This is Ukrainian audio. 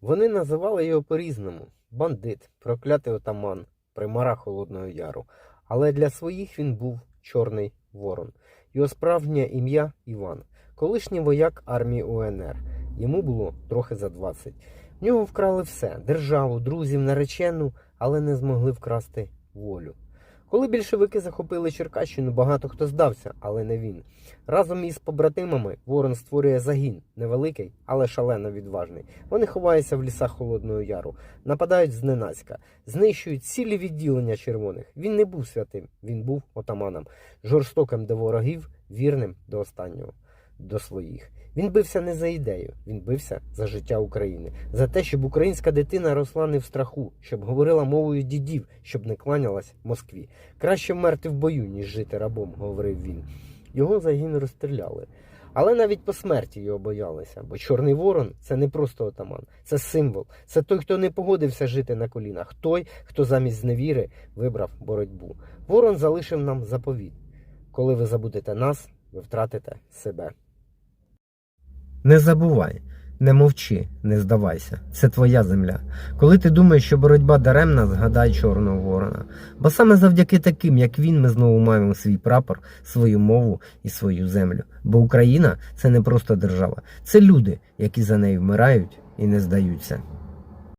Вони називали його по-різному: бандит, проклятий отаман, примара Холодного Яру. Але для своїх він був Чорний Ворон. Його справжнє ім'я Іван, колишній вояк армії УНР. Йому було трохи за 20. В нього вкрали все: державу, друзів, наречену, але не змогли вкрасти волю. Коли більшовики захопили Черкащину, багато хто здався, але не він. Разом із побратимами Ворон створює загін, невеликий, але шалено відважний. Вони ховаються в лісах Холодного Яру, нападають зненацька, знищують цілі відділення червоних. Він не був святим, він був отаманом, жорстоким до ворогів, вірним до останнього, до своїх. Він бився не за ідею, він бився за життя України, за те, щоб українська дитина росла не в страху, щоб говорила мовою дідів, щоб не кланялась Москві. Краще вмерти в бою, ніж жити рабом, говорив він. Його загін розстріляли. Але навіть по смерті його боялися, бо Чорний Ворон це не просто отаман, це символ. Це той, хто не погодився жити на колінах, той, хто замість зневіри вибрав боротьбу. Ворон залишив нам заповіт. Коли ви забудете нас, ви втратите себе. Не забувай, не мовчи, не здавайся. Це твоя земля. Коли ти думаєш, що боротьба даремна, згадай Чорного Ворона. Бо саме завдяки таким, як він, ми знову маємо свій прапор, свою мову і свою землю. Бо Україна це не просто держава, це люди, які за нею вмирають і не здаються.